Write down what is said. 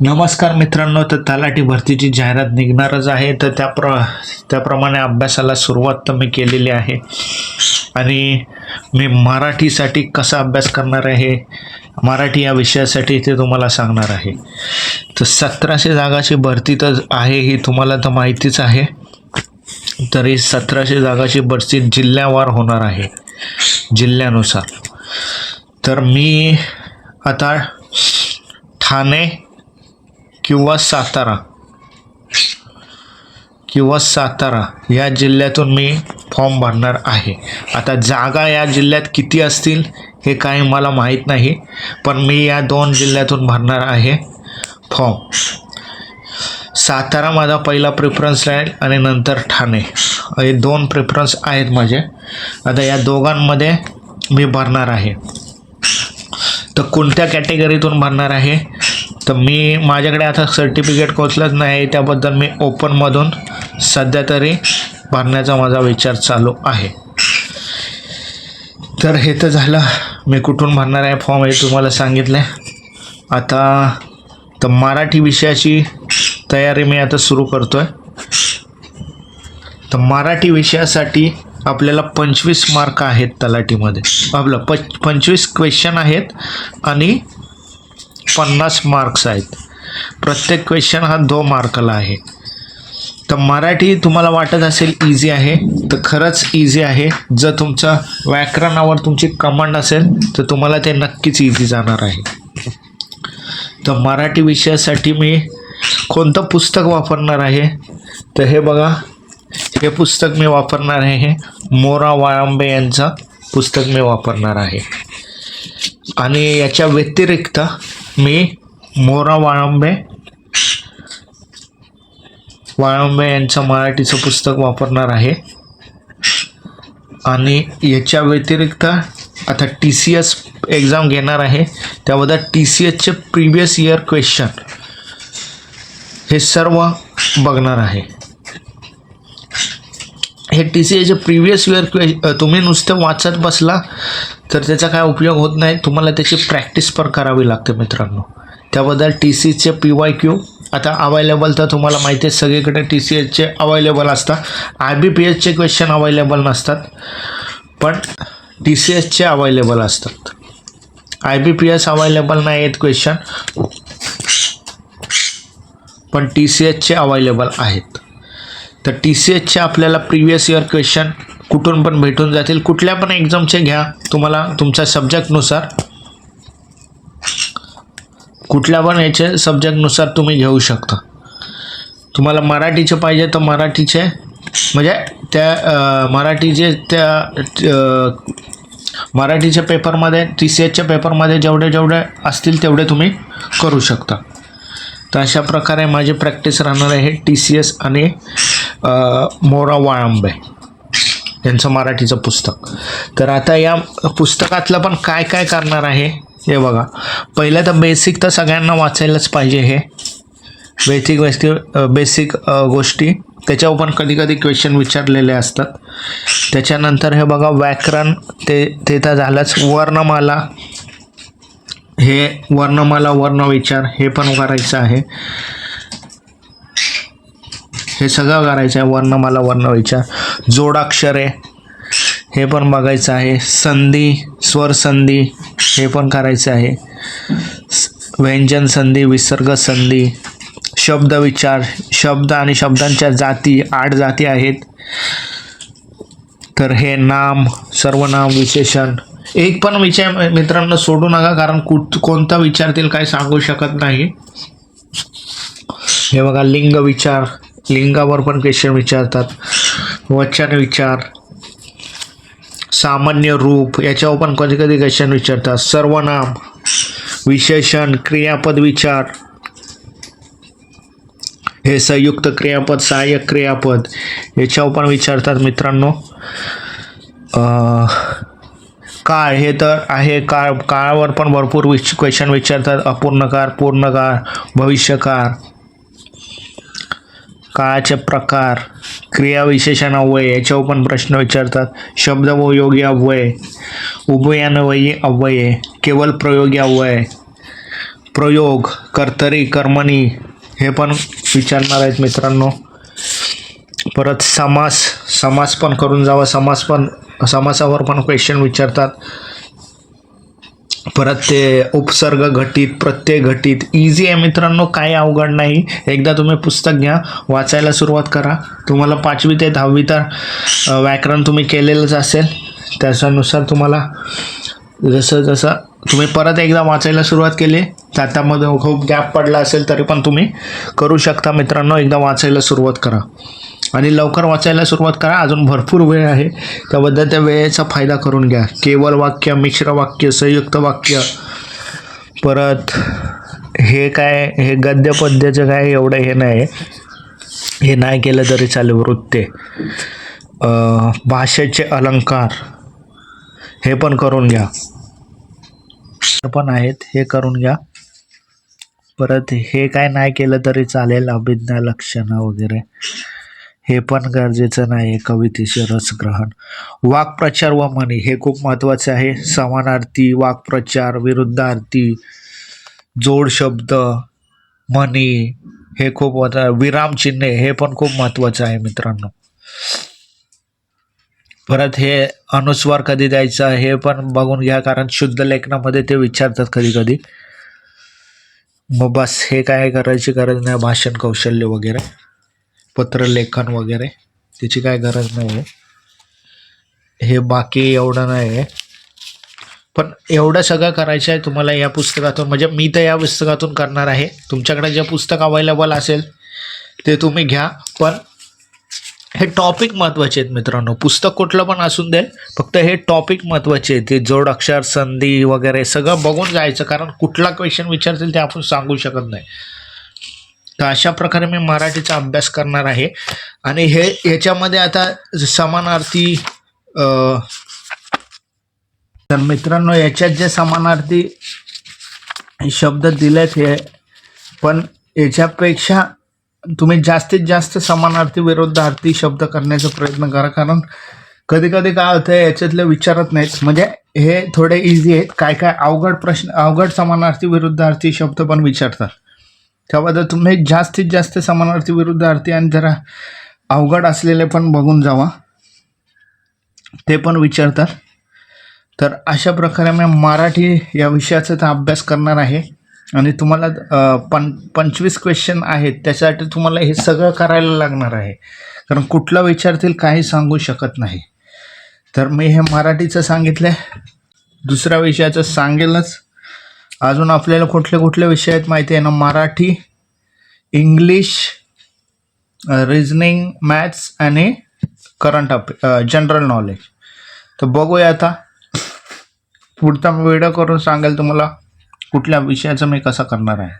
नमस्कार मित्रांनो तर तलाठी भरतीची जाहिरात निघणारच आहे. तर त्या प्र त्याप्रमाणे अभ्यासाला सुरुवात तर मी केलेली आहे. आणि मी मराठीसाठी कसा अभ्यास करणार आहे मराठी या विषयासाठी ते तुम्हाला सांगणार आहे. तर सतराशे जागाची भरती तर आहे ही तुम्हाला तर माहितीच आहे. तरी सतराशे जागाची भरती जिल्ह्यावार होणार आहे जिल्ह्यानुसार. तर मी आता ठाणे किंवा सातारा. किंवा सातारा या जिल्ह्यातून मी फॉर्म भरणार आहे. आता जागा या जिल्ह्यात किती असतील हे काही मला माहीत नाही पण मी या दोन जिल्ह्यातून भरणार आहे फॉर्म सातारा माझा पहिला प्रेफरन्स राहील आणि नंतर ठाणे. हे दोन प्रेफरन्स आहेत माझे. आता या दोघांमध्ये मी भरणार आहे. तर कोणत्या कॅटेगरीतून भरणार आहे? तर मी माझ्याकडे आता सर्टिफिकेट कोचलंच नाही त्याबद्दल मी ओपनमधून सध्या तरी भरण्याचा माझा विचार चालू आहे. तर हे तर झालं. मी कुठून भरणार आहे फॉर्म हे तुम्हाला सांगितलं. आहे आता तर मराठी विषयाची तयारी मी आता सुरू करतो आहे तर मराठी विषयासाठी आपल्याला पंचवीस मार्क आहेत तलाठीमध्ये. आपलं प पंचवीस क्वेश्चन आहेत आणि पन्नास मार्क्स आहेत. प्रत्येक क्वेश्चन हा दो मार्कला आहे. तर मराठी तुम्हाला वाटत असेल इझी आहे तर खरंच इझी आहे. जर तुमचा व्याकरणावर तुमची कमांड असेल तर तुम्हाला ते नक्कीच इझी जाणार आहे. तर मराठी विषयासाठी मी कोणतं पुस्तक वापरणार आहे? तर हे बघा हे पुस्तक मी वापरणार आहे. हे मोरा वाळंबे यांचं पुस्तक मी वापरणार आहे. आणि याच्या व्यतिरिक्त मी मोरा वाळंबे. वाळंबे यांचं मराठीचं पुस्तक वापरणार आहे. आणि याच्या व्यतिरिक्त आता टी सी एस एक्झाम घेणार आहे. त्याबद्दल टी सी एसचे प्रिवियस इयर क्वेश्चन हे सर्व बघणार आहे. हे टी सी एचे प्रिवियस इयर क्वे तुम्ही नुसतं वाचत बसला तर त्याचा काय उपयोग होत नाही. तुम्हाला त्याची प्रॅक्टिस पण करावी लागते मित्रांनो. त्याबद्दल टी सीचे पी वाय क्यू आता अवेलेबल तर तुम्हाला माहिती आहे सगळीकडे टी सी एचचे अवेलेबल असतात. आय बी पी एचचे क्वेश्चन अवेलेबल नसतात पण टी सी एचचे अवेलेबल असतात. I B P S available नाही आहेत क्वेश्चन पण टी सी एचचे अवेलेबल आहेत. तर टी सी एचचे आपल्याला प्रिवियस इयर क्वेश्चन कुठून पण भेटून जातील. कुठल्या पण एक्झामचे घ्या. तुम्हाला तुमच्या सब्जेक्टनुसार कुठल्या पण याचे सब्जेक्टनुसार तुम्ही घेऊ शकता. तुम्हाला मराठीचे पाहिजे तर मराठीचे. म्हणजे त्या मराठीचे त्या मराठीच्या पेपरमध्ये टी सी एचच्या पेपरमध्ये जेवढे जेवढे असतील तेवढे तुम्ही करू शकता. तर अशा प्रकारे माझी प्रॅक्टिस राहणार आहे टी सी एस आणि मोरा वाळंबे यांचं मराठीचं पुस्तक. तर आता या पुस्तकातलं पण काय काय करणार आहे हे बघा. पहिलं तर बेसिक तर सगळ्यांना वाचायलाच पाहिजे हे. बेसिक वेस्टी बेसिक गोष्टी. त्याच्यावर पण कधी कधी क्वेश्चन विचारलेले असतात. त्याच्यानंतर हे बघा व्याकरण ते ते तर झालंच. वर्णमाला हे वर्णमाला वर्ण विचार हे पण करायचं आहे. हे सगळं करायचं आहे. वर्णमाला वर्ण विचार जोडाक्षरे हे पण बघायचं आहे. संधी स्वर संधी हे पण करायचं आहे. व्यंजन संधी विसर्ग संधी शब्द विचार शब्द आणि शब्दांच्या जाती आठ जाती आहेत. तर हे नाम सर्वनाम विशेषण. एक पण विचार मित्रांनो सोडू नका कारण कुठ कोणता विचारतील काय सांगू शकत नाही. हे बघा लिंग विचार. लिंगावर पण क्वेश्चन विचारतात. वचन विचार सामान्य रूप याच्यावर पण कधी कधी क्वेश्चन विचारतात. सर्वनाम विशेषण क्रियापद विचार. हे संयुक्त क्रियापद सहाय्यक क्रियापद याच्यावर पण विचारतात मित्रांनो. काळ हे तर आहे काळ काळावर पण भरपूर विच क्वेश्चन विचारतात. अपूर्णकार पूर्णकार भविष्यकार काळाचे प्रकार क्रियाविशेषण अव्यय याच्यावर पण प्रश्न विचारतात. शब्द व योगी अव्यय. उभयान्वयी अव्यय. केवळ प्रयोगी अव्यय. प्रयोग कर्तरी कर्मणी हे पण विचारणार आहेत मित्रांनो. परत समास समास पण करून जावा. समास पण समासावर पण क्वेश्चन विचारतात. परत ते उपसर्ग घटित प्रत्यय घटित इझी आहे मित्रांनो काही अवघड नाही. एकदा तुम्ही पुस्तक घ्या वाचायला सुरुवात करा. तुम्हाला पाचवी ते दहावी तर व्याकरण तुम्ही केलेलंच असेल. त्याच्यानुसार तुम्हाला जसं जसं तुम्ही परत एकदा वाचायला सुरुवात केली त्यामध्ये खूप गॅप पडला असेल तरी पण तुम्ही करू शकता मित्रांनो एकदा वाचायला सुरुवात करा. आणि लवकर वाचायला सुरुवात करा. अजून भरपूर वेळ आहे. त्याबद्दल त्या वेळेचा फायदा करून घ्या. केवळ वाक्य मिश्र वाक्य संयुक्त वाक्य. परत हे काय हे गद्य पद्याचं काय एवढं हे नाही. हे नाही केलं तरी चालेल वृत्ते. भाषेचे अलंकार. हे पण करून घ्या. पण आहेत हे करून घ्या. परत हे काय नाही केलं तरी चालेल अभिज्ञा लक्षणं वगैरे. हे पण गरजेचं नाही कवितेचे रसग्रहण वाक्प्रचार व म्हणी हे खूप महत्त्वाचे आहे. समानार्थी वाक्प्रचार विरुद्धार्थी जोड शब्द म्हणी हे खूप विरामचिन्हे हे पण खूप महत्त्वाचं आहे मित्रांनो. परत हे अनुस्वार कधी द्यायचा हे पण बघून घ्या कारण शुद्ध लेखनामध्ये ते विचारतात कधी कधी मग बस हे काय करायची गरज नाही भाषण कौशल्य वगैरे. पत्रलेखन वगैरे त्याची काय गरज नाही आहे हे बाकी एवढं नाही आहे पण एवढं सगळं करायचं आहे तुम्हाला या पुस्तकातून. म्हणजे मी तर या पुस्तकातून करणार आहे. तुमच्याकडे जे पुस्तक अवेलेबल असेल ते तुम्ही घ्या. पण हे टॉपिक महत्त्वाचे आहेत मित्रांनो. पुस्तक कुठलं पण असून दे फक्त हे टॉपिक महत्त्वाचे आहेत. ते जोड अक्षर संधी वगैरे सगळं बघून जायचं. कारण कुठला क्वेश्चन विचारतील ते आपण सांगू शकत नाही. तर अशा प्रकारे मी मराठीचा अभ्यास करणार आहे. आणि हे ह्याच्यामध्ये आता समानार्थी तर मित्रांनो याच्यात जे समानार्थी शब्द दिलेत हे पण याच्यापेक्षा तुम्ही जास्तीत जास्त समानार्थी विरुद्धार्थी शब्द करण्याचा प्रयत्न करा. कारण कधी कधी काय होतं याच्यातले विचारत नाहीत. म्हणजे हे थोडे इझी आहेत. काय काय अवघड प्रश्न अवघड समानार्थी विरुद्धार्थी शब्द पण विचारतात. त्याबद्दल तुम्ही जास्तीत जास्त समानार्थी विरुद्धार्थी आणि जरा अवघड असलेले पण बघून जावा. ते पण विचारतात. तर अशा प्रकारे मी मराठी या विषयाचा तर अभ्यास करणार आहे. आणि तुम्हाला पं पंचवीस क्वेश्चन आहेत. त्याच्यासाठी तुम्हाला हे सगळं करायला लागणार आहे. कारण कुठला विचारतील काही सांगू शकत नाही. तर मी हे मराठीचं सांगितलं आहे दुसऱ्या विषयाचं सांगेलच. अजून आपल्याला कुठले कुठले विषय आहेत माहिती आहे ना? मराठी इंग्लिश रिजनिंग मॅथ्स आणि करंट अफे जनरल नॉलेज तर बघूया आता. पुढचा व्हिडिओ करून सांगेल तुम्हाला कुठल्या विषयाचं मी कसं करणार आहे.